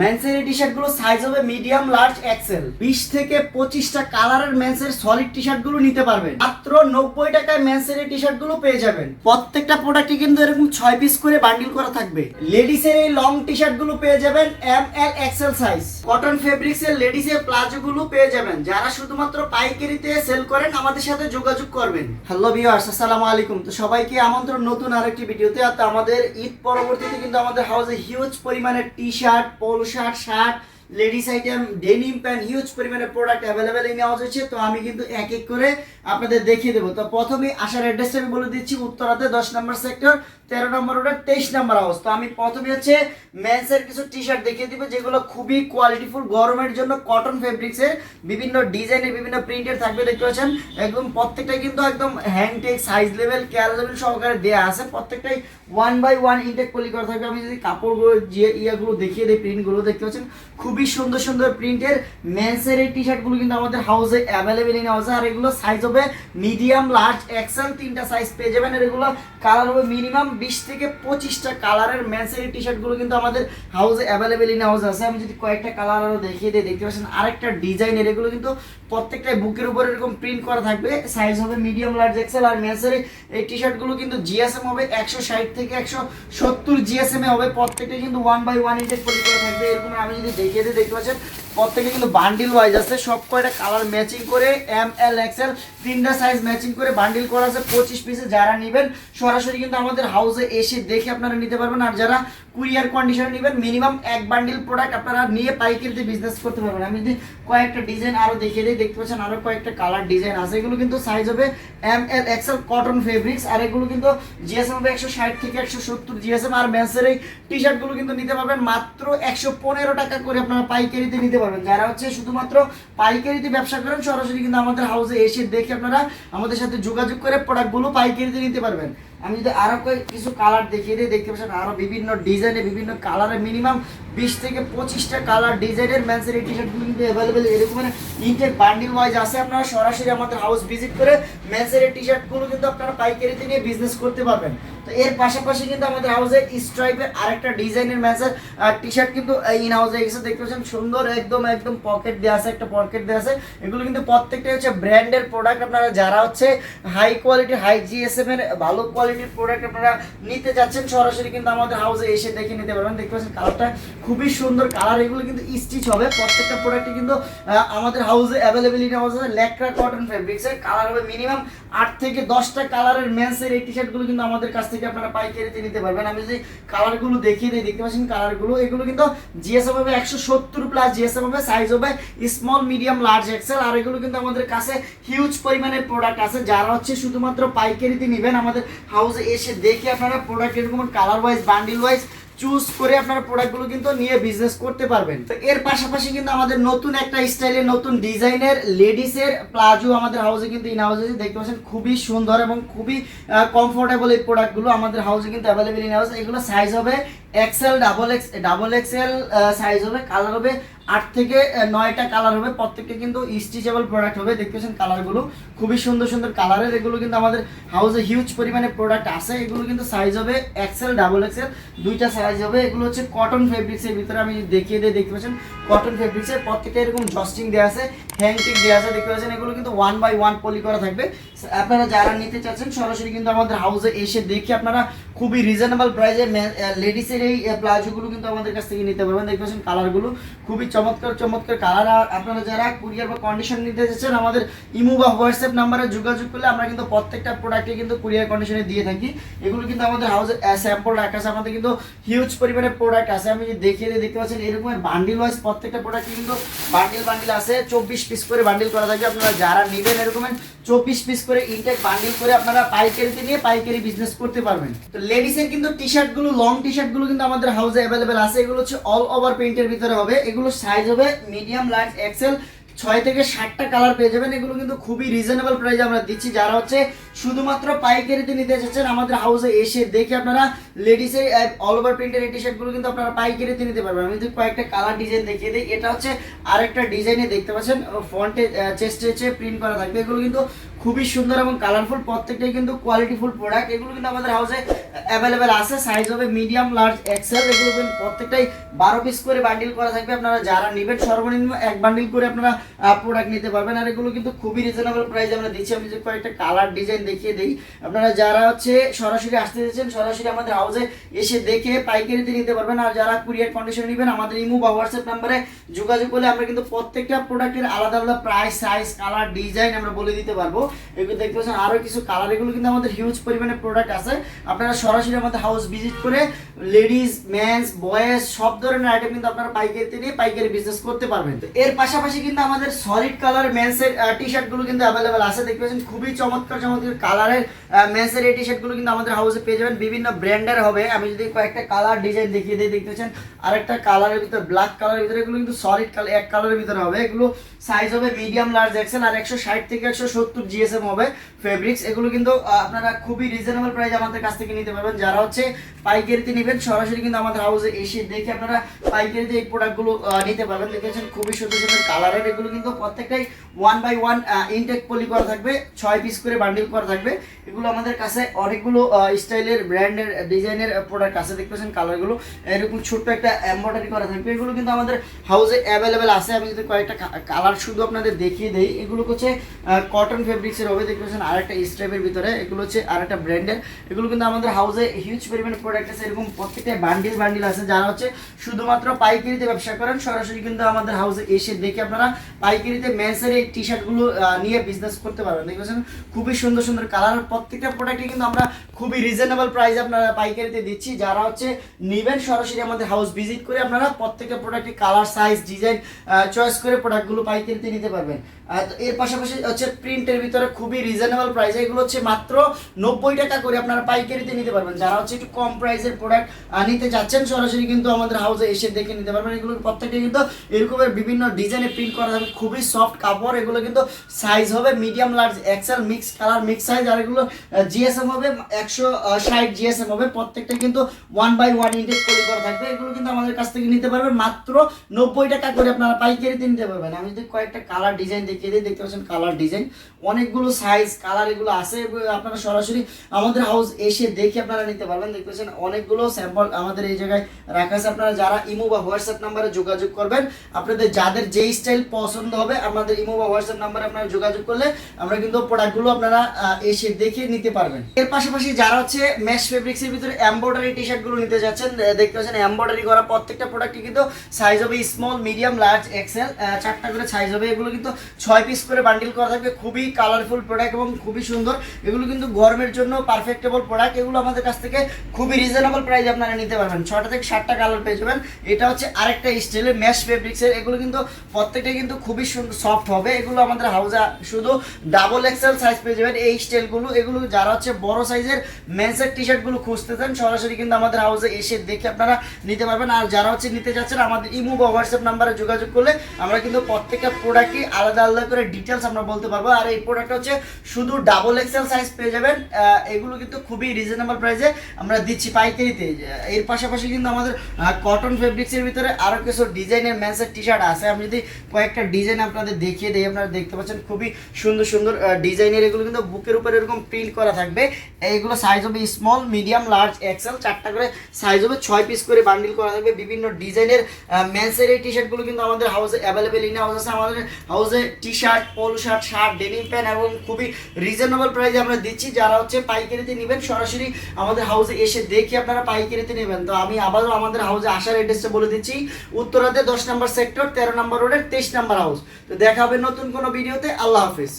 মেন্সের এই টি শার্টগুলো সাইজ হবে মিডিয়াম লার্জ এক্সেল বিশ থেকে পঁচিশটা কালারের মেন্সের সলিড টি শার্টগুলো নিতে পারবেন। মাত্র নব্বই টাকায় মেন্সের এই টি শার্টগুলো পেয়ে যাবেন। প্রত্যেকটা প্রোডাক্টে কিন্তু এরকম ছয় পিস করে বান্ডিল করা থাকবে। লেডিসের এই লং টি শার্টগুলো পেয়ে যাবেন M L XL size cotton fabrics এর লেডিসের প্লাজো গুলো পেয়ে যাবেন। যারা শুধুমাত্র পাইকারিতে সেল করেন, আমাদের সাথে যোগাযোগ করবেন। হ্যালো ভিউয়ার্স আসসালামু আলাইকুম। তো সবাইকে আমন্ত্রণ নতুন আরেকটি ভিডিওতে আর আমাদের ঈদ পরবর্তীতে কিন্তু আমাদের হাউসে হিউজ পরিমাণের T shirt polo shirt shirt ladies item denim pant huge পরিমাণে প্রোডাক্ট অ্যাভেলেবেল এই নেওয়া হয়েছে। তো আমি কিন্তু এক এক করে আপনাদের দেখিয়ে দেবো। তো প্রথমে আসার অ্যাড্রেসটা আমি বলে দিচ্ছি, উত্তরাতে দশ নম্বর সেক্টর তেরো নম্বর ওটা তেইশ নম্বর হাউস তো আমি প্রথমে হচ্ছে মেন্সের কিছু টি শার্ট দেখিয়ে দিব, যেগুলো খুবই কোয়ালিটিফুল গরমের জন্য কটন ফেব্রিক্সের বিভিন্ন ডিজাইনের বিভিন্ন প্রিন্টের থাকবে, দেখতে পাচ্ছেন? একদম প্রত্যেকটাই কিন্তু একদম হ্যান্ডটেক সাইজ লেভেল কেয়ার লেভেল সহকারে দেওয়া আছে। প্রত্যেকটাই one by one intact poly করা থাকবে। আমি যদি কাপড়গুলো যে ইয়াগুলো দেখিয়ে দিই প্রিন্টগুলো দেখতে পাচ্ছেন? খুবই সুন্দর সুন্দর প্রিন্টের মেন্সের এই টি শার্টগুলো কিন্তু আমাদের হাউসে অ্যাভেলেবেল ইন হাউসে আর এগুলো সাইজ হবে মিডিয়াম লার্জ এক্সেল তিনটা সাইজ পেয়ে যাবেন। আর এগুলো কালার হবে মিনিমাম বিশ থেকে পঁচিশটা কালারের মেন্সের এই টি শার্টগুলো কিন্তু আমাদের হাউসে অ্যাভেলেবেল ইন হাউসে আছে। আমি যদি কয়েকটা কালার আরও দেখিয়ে দিই, দেখতে পাচ্ছেন আরেকটা ডিজাইনের এগুলো কিন্তু প্রত্যেকটা বুকের উপর এরকম প্রিন্ট করা থাকবে। সাইজ হবে মিডিয়াম লার্জ এক্সেল আর মেন্সের এই টি শার্টগুলো কিন্তু জিএসএম হবে একশো ষাট থেকে একশো সত্তর জিএসএম এ হবে। প্রত্যেকটা কিন্তু ওয়ান বাই ওয়ান ইন্টেক করা থাকবে। এরকম আমি যদি দেখিয়ে দেখতে পাচ্ছেন। প্রত্যেকে কিন্তু বান্ডিল ওয়াইজ আছে। সব কয়টা কালার ম্যাচিং করে এম এল এক্সেল তিনটা সাইজ ম্যাচিং করে বান্ডিল করা আছে পঁচিশ পিসে যারা নেবেন, সরাসরি কিন্তু আমাদের হাউসে এসে দেখে আপনারা নিতে পারবেন। আর যারা কুরিয়ার কন্ডিশনে নেবেন মিনিমাম এক বান্ডিল প্রোডাক্ট আপনারা নিয়ে পাইকারিতে বিজনেস করতে পারবেন। আমি যদি কয়েকটা ডিজাইন আরও দেখিয়ে দিই, দেখতে পাচ্ছেন আরও কয়েকটা কালার ডিজাইন আছে। এগুলো কিন্তু সাইজ হবে M L XL cotton fabrics আর এগুলো কিন্তু জিএসএম হবে একশো ষাট থেকে একশো সত্তর জিএসএম আর ম্যান্সের এই টি শার্টগুলো কিন্তু নিতে পারবেন মাত্র একশো পনেরো টাকা করে আপনারা পাইকারিতে নিতে পারবেন। যারা হচ্ছে শুধুমাত্র পাইকারিতে ব্যবসা করেন, সরাসরি কিন্তু আমাদের হাউসে এসে দেখে আপনারা আমাদের সাথে যোগাযোগ করে প্রোডাক্টগুলো পাইকারিতে নিতে পারবেন। আমি যদি আরও কিছু কালার দেখিয়ে দিই, দেখতে পাচ্ছেন আরও বিভিন্ন ডিজাইনে বিভিন্ন কালারে মিনিমাম বিশ থেকে পঁচিশটা কালার ডিজাইনের ম্যান্সের এই টি শার্টগুলো কিন্তু অ্যাভেলেবেল এরকম মানে ইনটেক বান্ডিল ওয়াইজ আছে। আপনারা সরাসরি আমাদের হাউস ভিজিট করে ম্যান্সের এই টি শার্টগুলো কিন্তু আপনারা পাইকারিতে নিয়ে বিজনেস করতে পারবেন। তো এর পাশাপাশি কিন্তু আমাদের হাউসে স্ট্রাইপের আরেকটা ডিজাইনের ম্যাচের টি শার্ট কিন্তু ইন হাউসে এসে দেখতে পাচ্ছেন সুন্দর একদম একদম পকেট দেওয়া আছে, একটা পকেট দেওয়া আছে। এগুলো কিন্তু প্রত্যেকটাই হচ্ছে ব্র্যান্ডের প্রোডাক্ট আপনারা যারা হচ্ছে হাই কোয়ালিটি হাই জিএসএম এর ভালো কোয়ালিটির প্রোডাক্ট আপনারা নিতে যাচ্ছেন সরাসরি কিন্তু আমাদের হাউসে এসে দেখে নিতে পারবেন। দেখতে পাচ্ছেন কালারটা খুবই সুন্দর কালার এগুলো কিন্তু স্টিচ হবে। প্রত্যেকটা প্রোডাক্টে কিন্তু আমাদের হাউসে অ্যাভেলেবিলিটি হাউসে ল্যাকরা কটন ফেব্রিক্সের কালার হবে মিনিমাম আট থেকে দশটা কালারের মেন্সের এই টি শার্টগুলো কিন্তু আমাদের কাছ থেকে আপনারা পাইকারিতে নিতে পারবেন। আমি যদি কালারগুলো দেখিয়ে দিই, দেখতে পাচ্ছেন কালারগুলো এগুলো কিন্তু জিএসএম হবে একশো সত্তর প্লাস জিএসএম হবে। সাইজ হবে স্মল মিডিয়াম লার্জ এক্সেল আর এগুলো কিন্তু আমাদের কাছে হিউজ পরিমাণে প্রোডাক্ট আছে। যারা হচ্ছে শুধুমাত্র পাইকারিতে নেবেন, আমাদের হাউসে এসে দেখে আপনারা প্রোডাক্ট এরকম colour wise bundle wise choose করে আপনারা প্রোডাক্টগুলো কিন্তু নিয়ে বিজনেস করতে পারবেন। তো এর পাশাপাশি কিন্তু আমাদের নতুন একটা স্টাইলের নতুন ডিজাইনের লেডিসের প্লাজো আমাদের হাউসে কিন্তু ইন হাউসে দেখতে পাচ্ছেন, খুবই সুন্দর এবং খুবই কমফোর্টেবল এই প্রোডাক্টগুলো আমাদের হাউসে কিন্তু অ্যাভেলেবেল ইন হাউস এগুলো সাইজ হবে XL double X double XL size হবে কালার হবে আট থেকে নয়টা কালার হবে। প্রত্যেকটা কিন্তু স্টিচেবল প্রোডাক্ট হবে। দেখতে পাচ্ছেন কালারগুলো খুবই সুন্দর সুন্দর কালারের এগুলো কিন্তু আমাদের হাউসে হিউজ পরিমাণে প্রোডাক্ট আছে। এগুলো কিন্তু সাইজ হবে এক্সেল ডাবল এক্সেল দুইটা সাইজ হবে। এগুলো হচ্ছে কটন ফেব্রিক্সের ভিতরে আমি দেখিয়ে দিয়ে দেখতে পাচ্ছেন? কটন ফেব্রিক্সের প্রত্যেকটা এরকম জস্টিং দেওয়া আছে হ্যাংটিক দেওয়া আছে, দেখতে পাচ্ছেন? এগুলো কিন্তু ওয়ান বাই ওয়ান পলি করা থাকবে। আপনারা যারা নিতে চাচ্ছেন, সরাসরি কিন্তু আমাদের হাউসে এসে দেখে আপনারা খুবই রিজনেবল প্রাইসে লেডিসের এই প্লাজোগুলো কিন্তু আমাদের কাছ থেকে নিতে পারবেন। দেখতে পাচ্ছেন কালারগুলো খুবই চমৎকার চমৎকার কালার আর আপনারা যারা কুরিয়ার বা কন্ডিশন নিতে চাচ্ছেন, আমাদের ইমো বা হোয়াটসঅ্যাপ নাম্বারে যোগাযোগ করলে আমরা কিন্তু প্রত্যেকটা প্রোডাক্টে কিন্তু কুরিয়ার কন্ডিশনে দিয়ে থাকি। এগুলো কিন্তু আমাদের হাউসে স্যাম্পল রাখা আছে। আমাদের কিন্তু হিউজ পরিমাণে প্রোডাক্ট আছে। আমি দেখিয়ে দিয়ে দেখতে পাচ্ছেন, এরকমের বান্ডিল ওয়াইজ প্রত্যেকটা প্রোডাক্ট কিন্তু বান্ডিল বান্ডিল আছে। চব্বিশ পিস করে বান্ডিল করা থাকে। আপনারা যারা নেবেন এরকমের চব্বিশ পিস করে ইনটেক বান্ডিল করে আপনারা পাইকারিতে নিয়ে পাইকারি বিজনেস করতে পারবেন। তো লেডিসের কিন্তু টি শার্টগুলো লং টি শার্টগুলো কিন্তু আমাদের হাউসে অ্যাভেলেবেল আছে। এগুলো হচ্ছে অল ওভার প্রিন্টের ভিতরে হবে। এগুলো সাইজ হবে মিডিয়াম লার্জ এক্সেল ছয় থেকে ষাটটা কালার পেয়ে যাবেন। এগুলো কিন্তু খুবই রিজনেবল প্রাইসে আমরা দিচ্ছি। যারা হচ্ছে শুধুমাত্র পাইকারিতে নিতে চাচ্ছেন আমাদের হাউসে এসে দেখে আপনারা লেডিসের অল ওভার প্রিন্টের এই টি শার্টগুলো কিন্তু আপনারা পাইকারিতে নিতে পারবেন। আমি যদি কয়েকটা কালার ডিজাইন দেখিয়ে দিই, এটা হচ্ছে আরেকটা ডিজাইনে দেখতে পাচ্ছেন ফ্রন্টে চেস্টে হচ্ছে প্রিন্ট করা থাকবে। এগুলো কিন্তু খুবই সুন্দর এবং কালারফুল প্রত্যেকটাই কিন্তু কোয়ালিটিফুল প্রোডাক্ট এগুলো কিন্তু আমাদের হাউসে অ্যাভেলেবেল আছে সাইজ হবে মিডিয়াম লার্জ এক্সেল এগুলো কিন্তু প্রত্যেকটাই বারো পিস করে বান্ডিল করা থাকবে। আপনারা যারা নেবেন, সর্বনিম্ন এক বান্ডিল করে আপনারা প্রোডাক্ট নিতে পারবেন। আর এগুলো কিন্তু খুবই রিজনেবল প্রাইস আমরা দিচ্ছি। আমি যে কয়েকটা কালার ডিজাইন দেখিয়ে দিই, আপনারা যারা হচ্ছে সরাসরি আসতে চাইছেন, সরাসরি আমাদের হাউসে এসে দেখে পাইকারিতে নিতে পারবেন। আর যারা কুরিয়ার কন্ডিশন নেবেন, আমাদের ইমো বা হোয়াটসঅ্যাপ নাম্বারে যোগাযোগ করলে আমরা কিন্তু প্রত্যেকটা প্রোডাক্টের আলাদা আলাদা প্রাইস সাইজ কালার ডিজাইন আমরা বলে দিতে পারব। এগুলো দেখতে পাচ্ছেন আরও কিছু কালার এগুলো কিন্তু আমাদের হিউজ পরিমাণে প্রোডাক্ট আছে। আপনারা সরাসরি আমাদের হাউস ভিজিট করে লেডিস ম্যানস বয়েজ সব ধরনের আইটেম কিন্তু আপনারা পাইকারিতে নিয়ে পাইকারি বিজনেস করতে পারবেন। তো এর পাশাপাশি কিন্তু আমাদের সলিড কালার মেন্সের টি শার্টগুলো কিন্তু অ্যাভেলেবেল আছে। দেখতে পাচ্ছেন, খুবই চমৎকার চমৎকার কালারের মেন্সের এই টি শার্টগুলো কিন্তু আমাদের হাউসে পেয়ে যাবেন। বিভিন্ন ব্র্যান্ডের হবে। আমি যদি কয়েকটা কালার ডিজাইন দেখিয়ে দিই, দেখতে পাচ্ছেন? আরেকটা কালারের ভিতরে ব্ল্যাক কালারের ভিতরে এগুলো কিন্তু সলিড কালার এক কালারের ভিতরে হবে। এগুলো সাইজ হবে মিডিয়াম লার্জ এক্সেল আর একশো ষাট থেকে একশো সত্তর জিএসএম হবে ফেব্রিক্স এগুলো কিন্তু আপনারা খুবই রিজনেবল প্রাইস আমাদের কাছ থেকে নিতে পারবেন। যারা হচ্ছে পাইকারিতে নেবেন, সরাসরি কিন্তু আমাদের হাউসে এসে দেখে আপনারা পাইকারিতে এই প্রোডাক্টগুলো নিতে পারবেন। দেখেছেন খুবই সুন্দর সুন্দর কালারের এগুলো কিন্তু প্রত্যেকটাই one by one intact poly করা থাকবে, ছয় পিস করে বান্ডিল করা থাকবে। এগুলো আমাদের কাছে অনেকগুলো স্টাইলের ব্র্যান্ডের ডিজাইনের প্রোডাক্ট আছে, দেখতে পাচ্ছেন কালারগুলো। এরকম ছোট্ট একটা এমব্রয়ডারি করা থাকবে। এগুলো কিন্তু আমাদের হাউসে অ্যাভেলেবেল আছে। আমি যদি কয়েকটা কালার শুধু আপনাদের দেখিয়ে দিই, এগুলো হচ্ছে কটন ফেব্রিক্সের হবে। দেখতে পাচ্ছেন আরেকটা স্ট্রাইপের ভিতরে। এগুলো হচ্ছে আরেকটা ব্র্যান্ডের এগুলো কিন্তু আমাদের হাউসে হিউজ পরিমাণে প্রোডাক্ট আছে। এরকম প্রত্যেকটা বান্ডিল বান্ডিল আছে। যারা হচ্ছে শুধুমাত্র পাইকারিতে ব্যবসা করেন, সরাসরি কিন্তু আমাদের হাউসে এসে দেখে আপনারা পাইকারিতে মেন্সের এই টি শার্টগুলো নিয়ে বিজনেস করতে পারবেন। দেখতে পাচ্ছেন খুবই সুন্দর সুন্দর কালার প্রত্যেকটা প্রোডাক্টে কিন্তু আমরা খুবই রিজনেবল প্রাইস আপনারা পাইকারিতে দিচ্ছি। যারা হচ্ছে নেবেন সরাসরি আমাদের হাউস ভিজিট করে আপনারা প্রত্যেকটা প্রোডাক্টের কালার সাইজ ডিজাইন চয়েস করে প্রোডাক্টগুলো পাইকারিতে নিতে পারবেন। এর পাশাপাশি হচ্ছে প্রিন্টের ভিতরে খুবই রিজনেবল প্রাইস এগুলো হচ্ছে মাত্র নব্বই টাকা করে আপনারা পাইকারিতে নিতে পারবেন। যারা হচ্ছে একটু কম প্রাইসের প্রোডাক্ট নিতে চাচ্ছেন, সরাসরি কিন্তু আমাদের হাউসে এসে দেখে নিতে পারবেন। এগুলো প্রত্যেকটা কিন্তু এরকমের বিভিন্ন ডিজাইনে প্রিন্ট করা থাকবে। খুবই সফট কাপড়। এগুলো কিন্তু সাইজ হবে medium large XL mix colour mix size আর এগুলো জিএসএম হবে একশো ষাট জিএসএম হবে। প্রত্যেকটা কিন্তু ওয়ান বাই ওয়ান ইন্টেক তৈরি করা থাকবে। এগুলো কিন্তু আমাদের কাছ থেকে নিতে পারবেন মাত্র নব্বই টাকা করে আপনারা পাইকারিতে নিতে পারবেন। আমি যদি কয়েকটা কালার ডিজাইন দেখিয়ে দিই, দেখতে পাচ্ছেন কালার ডিজাইন অনেকগুলো সাইজ কালার এগুলো আছে। আপনারা সরাসরি আমাদের হাউস এসে দেখে আপনারা নিতে পারবেন। দেখতে পাচ্ছেন অনেকগুলো স্যাম্পল আমাদের এই জায়গায় রাখা আছে। আপনারা যারা ইমো বা হোয়াটসঅ্যাপ নাম্বারে যোগাযোগ করবেন, আপনাদের যাদের যেই স্টাইল পছন্দ হবে আমাদের ইমো বা হোয়াটসঅ্যাপ নাম্বারে আপনারা যোগাযোগ করলে আমরা কিন্তু প্রোডাক্টগুলো আপনারা এসে দেখে নিতে পারবেন। এর পাশাপাশি যারা হচ্ছে ম্যাশ ফেব্রিক্সের ভিতরে এমব্রয়ডারি টি শার্টগুলো নিতে যাচ্ছেন দেখতে পাচ্ছেন এমব্রয়ডারি করা প্রত্যেকটা প্রোডাক্টই কিন্তু সাইজ হবে স্মল মিডিয়াম লার্জ এক্সেল চারটা করে সাইজ হবে। এগুলো কিন্তু ছয় পিস করে বান্ডিল করা থাকবে। খুবই কালারফুল প্রোডাক্ট এবং খুবই সুন্দর। এগুলো কিন্তু গরমের জন্য পারফেক্টেবল প্রোডাক্ট এগুলো আমাদের কাছ থেকে খুবই রিজনেবল প্রাইস আপনারা নিতে পারবেন। ছটা থেকে সাতটা কালার পেয়ে যাবেন। এটা হচ্ছে আরেকটা স্টাইলের ম্যাশ ফেব্রিক্সের এগুলো কিন্তু প্রত্যেকটা কিন্তু খুবই সফট হবে। এগুলো আমাদের হাউসে শুধু ডাবল এক্সেল সাইজ পেয়ে যাবেন এই স্টাইলগুলো এগুলো যারা হচ্ছে বড় সাইজের মেন্সের টি শার্টগুলো খুঁজতে চান সরাসরি কিন্তু আমাদের হাউসে এসে দেখে আপনারা নিতে পারবেন। আর যারা হচ্ছে নিতে যাচ্ছেন, আমাদের ইমো বা হোয়াটসঅ্যাপ নাম্বারে যোগাযোগ করলে আমরা কিন্তু প্রত্যেকটা প্রোডাক্টই আলাদা আলাদা করে ডিটেলস আমরা বলতে পারব। আর এই প্রোডাক্ট হচ্ছে শুধু ডাবল এক্সেল সাইজ পেয়ে যাবেন। এগুলো কিন্তু খুবই রিজনেবল প্রাইসে আমরা দিচ্ছি পাইকারিতে। এর পাশাপাশি কিন্তু আমাদের কটন ফেব্রিক্সের ভিতরে আরও কিছু ডিজাইনের ম্যান্সের টি শার্ট আছে। আমি যদি কয়েকটা ডিজাইন আপনাদের দেখিয়ে দিই, আপনারা দেখতে পাচ্ছেন খুবই সুন্দর সুন্দর ডিজাইনের এগুলো কিন্তু বুকের উপরে এরকম প্রিন্ট করা থাকবে। এইগুলো সাইজ হবে স্মল মিডিয়াম লার্জ এক্সেল চারটা করে সাইজ হবে, ছয় পিস করে বান্ডিল করা থাকবে। বিভিন্ন ডিজাইনের ম্যান্সের এই টি শার্টগুলো কিন্তু আমাদের হাউসে অ্যাভেলেবেল ইন হাউস আছে। আমাদের হাউসে T shirt polo shirt shirt denim pant এবং খুবই রিজনেবল প্রাইসে আমরা দিচ্ছি। যারা হচ্ছে পাইকারিতে নেবেন, সরাসরি আমাদের হাউসে এসে দেখে আপনারা পাইকারিতে নেবেন। তো আমি আবারও আমাদের হাউসে আসার অ্যাড্রেসটা বলে দিচ্ছি। উত্তরাতে দশ নম্বর সেক্টর তেরো নম্বর রোডের তেইশ নম্বর হাউস তো দেখা হবে নতুন কোনো ভিডিওতে আল্লাহ হাফিজ।